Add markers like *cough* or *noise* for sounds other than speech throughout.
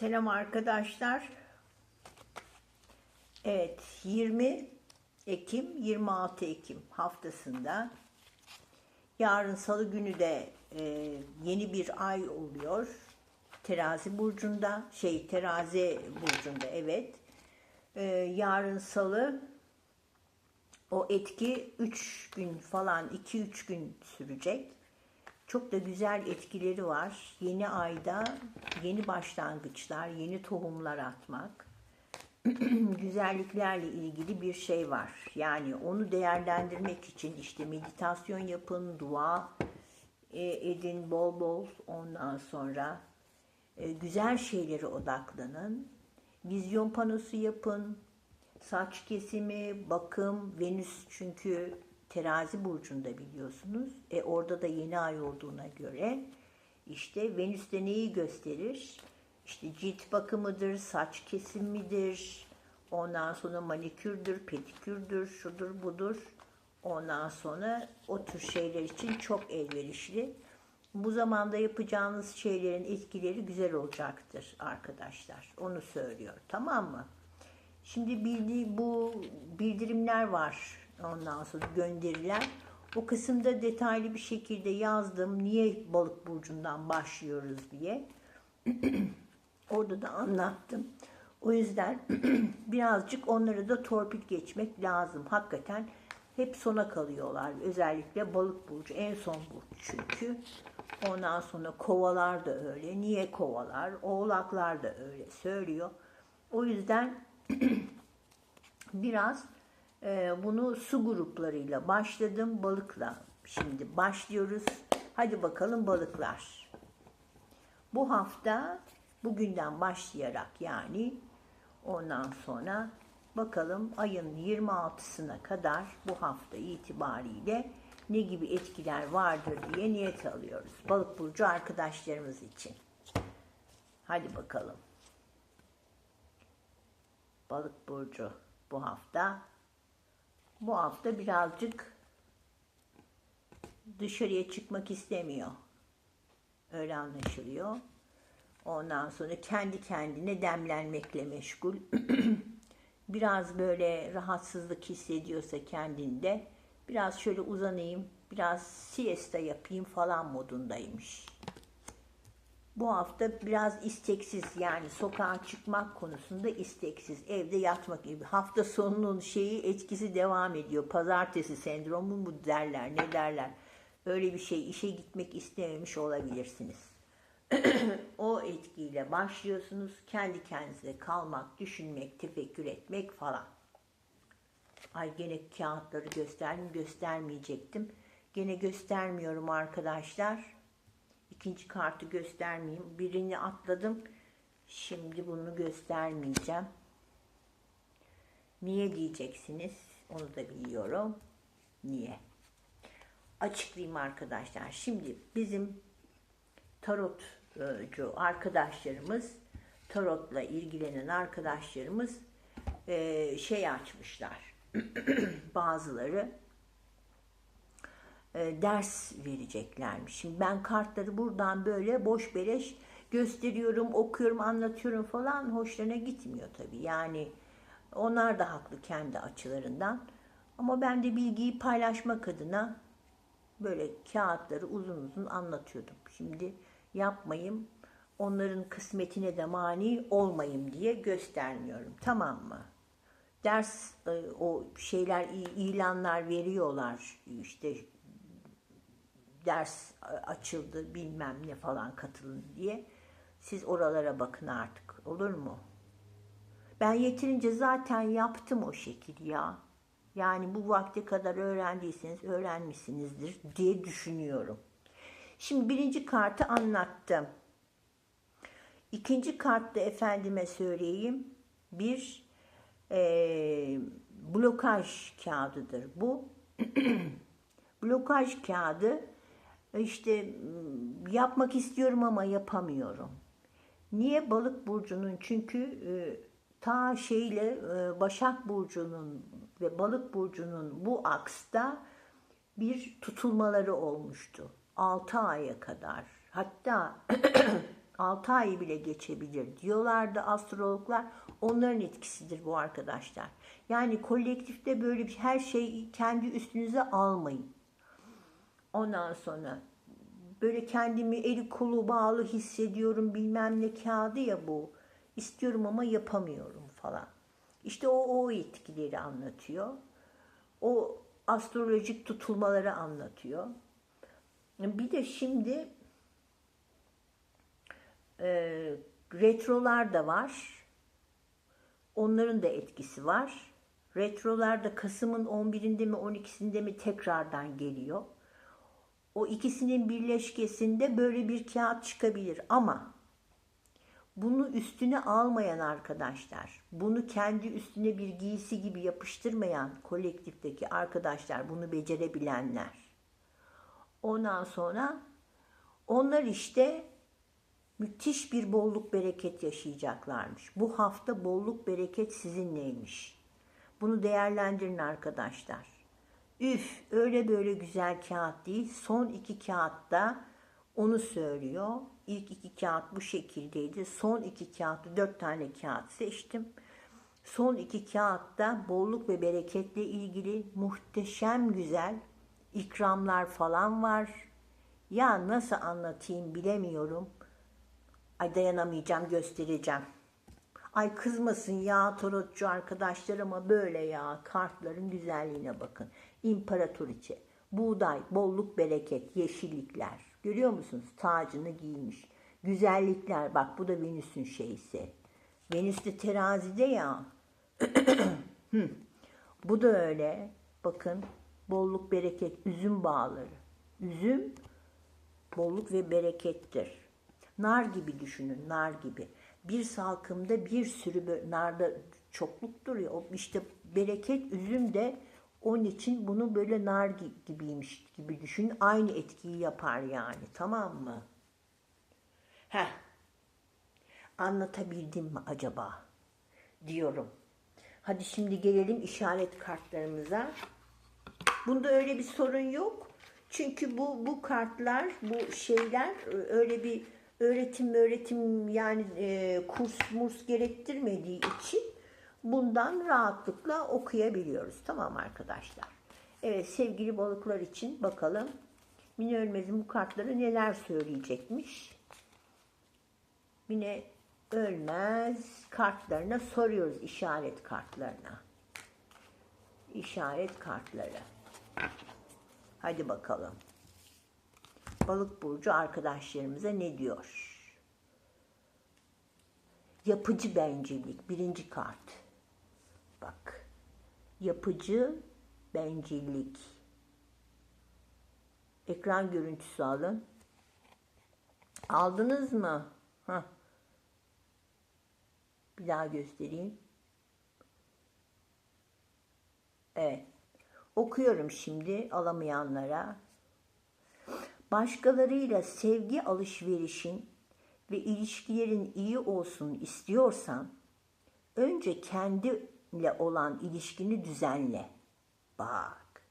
Selam arkadaşlar. Evet 20 Ekim 26 Ekim haftasında yarın salı günü de e, yeni bir ay oluyor. Terazi burcunda şey terazi burcunda evet. E, yarın salı o etki 3 gün falan 2-3 gün sürecek. Çok da güzel etkileri var. Yeni ayda yeni başlangıçlar, yeni tohumlar atmak, *clears throat* güzelliklerle ilgili bir şey var. Yani onu değerlendirmek için işte meditasyon yapın, dua e, edin bol bol. Ondan sonra e, güzel şeylere odaklanın. Vizyon panosu yapın. Saç kesimi, bakım, Venüs çünkü terazi burcunda biliyorsunuz. E orada da yeni ay olduğuna göre işte Venüs'te neyi gösterir? İşte cilt bakımıdır, saç kesimidir, ondan sonra manikürdür, pedikürdür, şudur budur. Ondan sonra o tür şeyler için çok elverişli. Bu zamanda yapacağınız şeylerin etkileri güzel olacaktır arkadaşlar. Onu söylüyor. Tamam mı? Şimdi bildi, bu bildirimler var ondan sonra gönderilen. O kısımda detaylı bir şekilde yazdım. Niye balık burcundan başlıyoruz diye. *clears throat* Orada da anlattım. O yüzden *clears throat* birazcık onlara da torpil geçmek lazım. Hakikaten hep sona kalıyorlar. Özellikle balık burcu en son burç çünkü. Ondan sonra kovalar da öyle. Niye kovalar? Oğlaklar da öyle söylüyor. O yüzden *clears throat* biraz e, bunu su gruplarıyla başladım. Balıkla şimdi başlıyoruz. Hadi bakalım balıklar. Bu hafta bugünden başlayarak yani ondan sonra bakalım ayın 26'sına kadar bu hafta itibariyle ne gibi etkiler vardır diye niyet alıyoruz. Balık burcu arkadaşlarımız için. Hadi bakalım. Balık burcu bu hafta. Bu hafta birazcık dışarıya çıkmak istemiyor. Öyle anlaşılıyor. Ondan sonra kendi kendine demlenmekle meşgul. *clears throat* biraz böyle rahatsızlık hissediyorsa kendinde biraz şöyle uzanayım, biraz siesta yapayım falan modundaymış. Bu hafta biraz isteksiz yani sokağa çıkmak konusunda isteksiz. Evde yatmak gibi. Hafta sonunun şeyi etkisi devam ediyor. Pazartesi sendromu mu derler ne derler. Öyle bir şey işe gitmek istememiş olabilirsiniz. *clears throat* o etkiyle başlıyorsunuz. Kendi kendinize kalmak, düşünmek, tefekkür etmek falan. Ay gene kağıtları gösterdim göstermeyecektim. Gene göstermiyorum arkadaşlar. İkinci kartı göstermeyeyim. Birini atladım. Şimdi bunu göstermeyeceğim. Niye diyeceksiniz? Onu da biliyorum. Niye? Açıklayayım arkadaşlar. Şimdi bizim tarotcu arkadaşlarımız, tarotla ilgilenen arkadaşlarımız e, şey açmışlar. *clears throat* Bazıları e, ders vereceklermiş. Şimdi ben kartları buradan böyle boş beleş gösteriyorum, okuyorum, anlatıyorum falan hoşlarına gitmiyor tabii. Yani onlar da haklı kendi açılarından. Ama ben de bilgiyi paylaşmak adına böyle kağıtları uzun uzun anlatıyordum. Şimdi yapmayayım, onların kısmetine de mani olmayayım diye göstermiyorum. Tamam mı? Ders e, o şeyler ilanlar veriyorlar işte ders açıldı bilmem ne falan katılın diye. Siz oralara bakın artık olur mu? Ben yeterince zaten yaptım o şekil ya. Yani bu vakte kadar öğrendiyseniz öğrenmişsinizdir diye düşünüyorum. Şimdi birinci kartı anlattım. İkinci kartta efendime söyleyeyim bir e, blokaj kağıdıdır bu. *clears throat* blokaj kağıdı işte yapmak istiyorum ama yapamıyorum. Niye balık burcunun? Çünkü e, ta şeyle e, Başak burcunun ve balık burcunun bu aksta bir tutulmaları olmuştu. 6 aya kadar. Hatta *clears throat* 6 ay bile geçebilir diyorlardı astrologlar. Onların etkisidir bu arkadaşlar. Yani kolektifte böyle bir her şeyi kendi üstünüze almayın. Ondan sonra böyle kendimi eli kolu bağlı hissediyorum bilmem ne kağıdı ya bu. İstiyorum ama yapamıyorum falan. İşte o o etkileri anlatıyor. O astrolojik tutulmaları anlatıyor. Bir de şimdi e, retrolar da var. Onların da etkisi var. Retrolar da Kasım'ın 11'inde mi 12'sinde mi tekrardan geliyor. O ikisinin birleşkesinde böyle bir kağıt çıkabilir ama bunu üstüne almayan arkadaşlar, bunu kendi üstüne bir giysi gibi yapıştırmayan kolektifteki arkadaşlar, bunu becerebilenler. Ondan sonra onlar işte müthiş bir bolluk bereket yaşayacaklarmış. Bu hafta bolluk bereket sizinleymiş. Bunu değerlendirin arkadaşlar. Üf öyle böyle güzel kağıt değil. Son iki kağıtta onu söylüyor. İlk iki kağıt bu şekildeydi. Son iki kağıtta dört tane kağıt seçtim. Son iki kağıtta bolluk ve bereketle ilgili muhteşem güzel ikramlar falan var. Ya nasıl anlatayım bilemiyorum. Ay dayanamayacağım göstereceğim. Ay kızmasın ya tarotçu arkadaşlar ama böyle ya kartların güzelliğine bakın. İmparatoriçe, buğday, bolluk, bereket, yeşillikler. Görüyor musunuz? Tacını giymiş. Güzellikler bak bu da Venüs'ün şeysi. Venüs de terazide ya. *clears throat* Bu da öyle. Bakın bolluk, bereket, üzüm bağları. Üzüm bolluk ve berekettir. Nar gibi düşünün, nar gibi. Bir salkımda bir sürü narda çokluktur ya. İşte bereket üzüm de onun için bunu böyle nar gi- gibiymiş gibi düşünün. Aynı etkiyi yapar yani. Tamam mı? Heh. Anlatabildim mi acaba? Diyorum. Hadi şimdi gelelim işaret kartlarımıza. Bunda öyle bir sorun yok. Çünkü bu bu kartlar, bu şeyler e, öyle bir öğretim öğretim yani e, kurs murs gerektirmediği için bundan rahatlıkla okuyabiliyoruz. Tamam arkadaşlar. Evet sevgili balıklar için bakalım. Mine Ölmez'in bu kartları neler söyleyecekmiş. Mine Ölmez kartlarına soruyoruz işaret kartlarına. İşaret kartları. Hadi bakalım. Balık burcu arkadaşlarımıza ne diyor? Yapıcı bencillik birinci kart. Bak. Yapıcı bencillik. Ekran görüntüsü alın. Aldınız mı? Hah. Bir daha göstereyim. Evet. Okuyorum şimdi alamayanlara. Başkalarıyla sevgi alışverişin ve ilişkilerin iyi olsun istiyorsan önce kendinle olan ilişkini düzenle. Bak.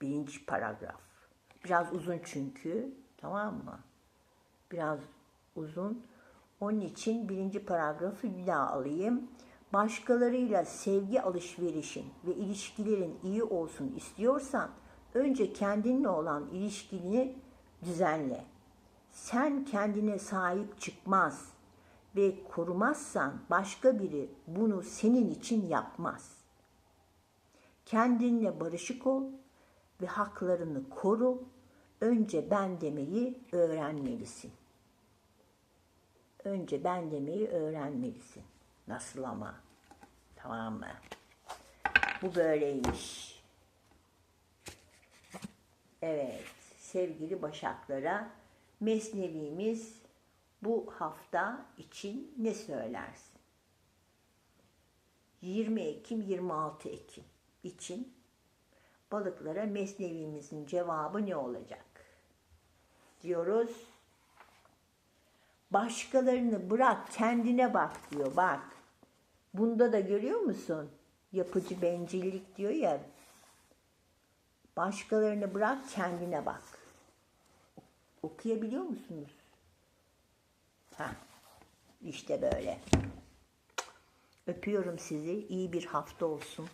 Birinci paragraf. Biraz uzun çünkü. Tamam mı? Biraz uzun. Onun için birinci paragrafı bir daha alayım. Başkalarıyla sevgi alışverişin ve ilişkilerin iyi olsun istiyorsan önce kendinle olan ilişkini düzenle. Sen kendine sahip çıkmaz ve korumazsan başka biri bunu senin için yapmaz. Kendinle barışık ol ve haklarını koru. Önce ben demeyi öğrenmelisin. Önce ben demeyi öğrenmelisin. Nasıl ama? Tamam mı? Bu böyleymiş. Evet, sevgili Başaklara Mesnevimiz bu hafta için ne söylersin? 20 Ekim 26 Ekim için balıklara Mesnevimizin cevabı ne olacak? Diyoruz. Başkalarını bırak kendine bak diyor bak. Bunda da görüyor musun? Yapıcı bencillik diyor ya. Başkalarını bırak kendine bak. Okuyabiliyor musunuz? Heh. İşte böyle. Öpüyorum sizi. İyi bir hafta olsun.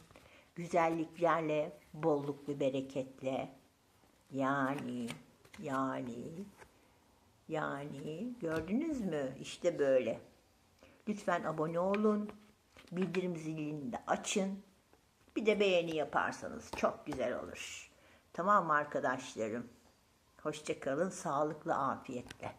Güzelliklerle, bolluk ve bereketle. Yani, yani, yani gördünüz mü? İşte böyle. Lütfen abone olun. Bildirim zilini de açın. Bir de beğeni yaparsanız çok güzel olur. Tamam arkadaşlarım? Hoşçakalın, sağlıklı, afiyetle.